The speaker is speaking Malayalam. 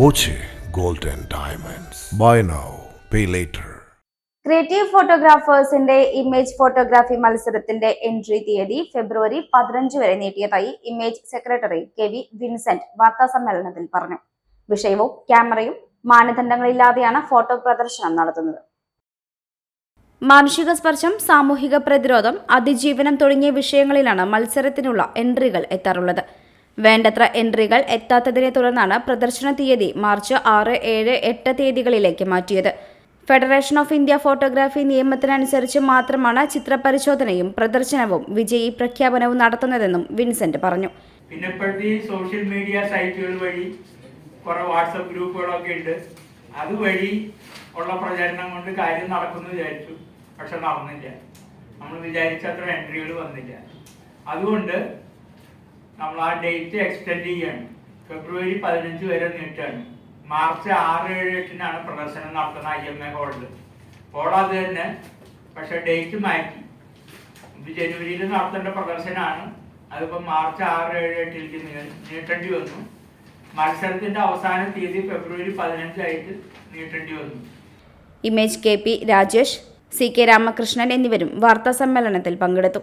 Boche gold and Diamonds. Buy now, pay later. Creative ഫോട്ടോഗ്രാഫേഴ്സിന്റെ image photography മത്സരത്തിന്റെ എൻട്രി തീയതി ഫെബ്രുവരി പതിനഞ്ച് വരെ നീട്ടിയതായി image secretary K V Vincent വാർത്താസമ്മേളനത്തിൽ പറഞ്ഞു വിഷയവും ക്യാമറയും മാനദണ്ഡങ്ങളില്ലാതെയാണ് ഫോട്ടോ പ്രദർശനം നടത്തുന്നത് മാനുഷിക സ്പർശം സാമൂഹിക പ്രതിരോധം അതിജീവനം തുടങ്ങിയ വിഷയങ്ങളിലാണ് മത്സരത്തിനുള്ള എൻട്രികൾ എത്താറുള്ളത് വേണ്ടത്ര എൻട്രികൾ എത്താത്തതിനെ തുടർന്നാണ് പ്രദർശന തീയതി മാർച്ച് ആറ് ഏഴ് എട്ട് തീയതികളിലേക്ക് മാറ്റിയത്. ഫെഡറേഷൻ ഓഫ് ഇന്ത്യ ഫോട്ടോഗ്രാഫി നിയമത്തിനനുസരിച്ച് മാത്രമാണ് ചിത്രപരിശോധനയും പ്രദർശനവും വിജയി പ്രഖ്യാപനവും നടത്തുന്നതെന്നും വിൻസെന്റ് പറഞ്ഞു. പിന്നെ ഇപ്പോഴത്തെ സോഷ്യൽ മീഡിയ സൈറ്റുകൾ വഴി കുറെ വാട്സപ്പ് ഗ്രൂപ്പുകളൊക്കെ ഉണ്ട്. അതുവഴി ഉള്ള പ്രചാരണം കൊണ്ട് കാര്യം നടക്കുമെന്ന് വിചാരിച്ചു. പക്ഷെ നടന്നില്ല. നമ്മൾ വിചാരിച്ച അത്ര എൻട്രികൾ വന്നില്ല. അതുകൊണ്ട് നമ്മൾ ആ ഡേറ്റ് എക്സ്റ്റെൻഡ് ചെയ്യാണ്. ഫെബ്രുവരി പതിനഞ്ച് വരെ നീട്ടാണ്. മാർച്ച് ആറ് ഏഴ് എട്ടിനാണ് പ്രദർശനം നടത്തുന്ന ഐ എം എ ഹോളിൽ ഹോൾ അത് തന്നെ പക്ഷെ ഡേറ്റ് മാറ്റി. ഇത് ജനുവരിയിൽ നടത്തേണ്ട പ്രദർശനമാണ്. അതിപ്പോൾ മാർച്ച് ആറ് ഏഴ് എട്ടിലേക്ക് നീട്ടേണ്ടി വന്നു. മത്സരത്തിന്റെ അവസാന തീയതി ഫെബ്രുവരി പതിനഞ്ചായിട്ട് നീട്ടേണ്ടി വന്നു. Image K P Rajesh C K Ramakrishnan എന്നിവരും വാർത്താ സമ്മേളനത്തിൽ പങ്കെടുത്തു.